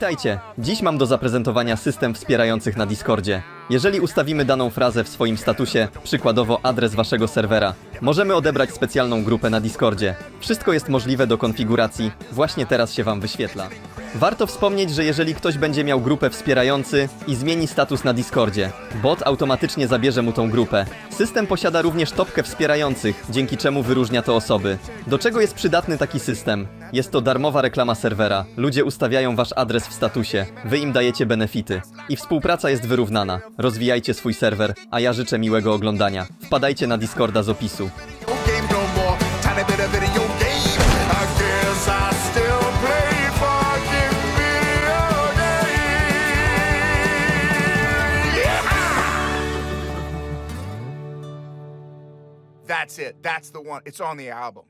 Witajcie! Dziś mam do zaprezentowania system wspierających na Discordzie. Jeżeli ustawimy daną frazę w swoim statusie, przykładowo adres waszego serwera, możemy odebrać specjalną grupę na Discordzie. Wszystko jest możliwe do konfiguracji, właśnie teraz się wam wyświetla. Warto wspomnieć, że jeżeli ktoś będzie miał grupę wspierający i zmieni status na Discordzie, bot automatycznie zabierze mu tą grupę. System posiada również topkę wspierających, dzięki czemu wyróżnia to osoby. Do czego jest przydatny taki system? Jest to darmowa reklama serwera. Ludzie ustawiają wasz adres w statusie, wy im dajecie benefity. I współpraca jest wyrównana. Rozwijajcie swój serwer, a ja życzę miłego oglądania. Wpadajcie na Discorda z opisu. That's it. That's the one. It's on the album.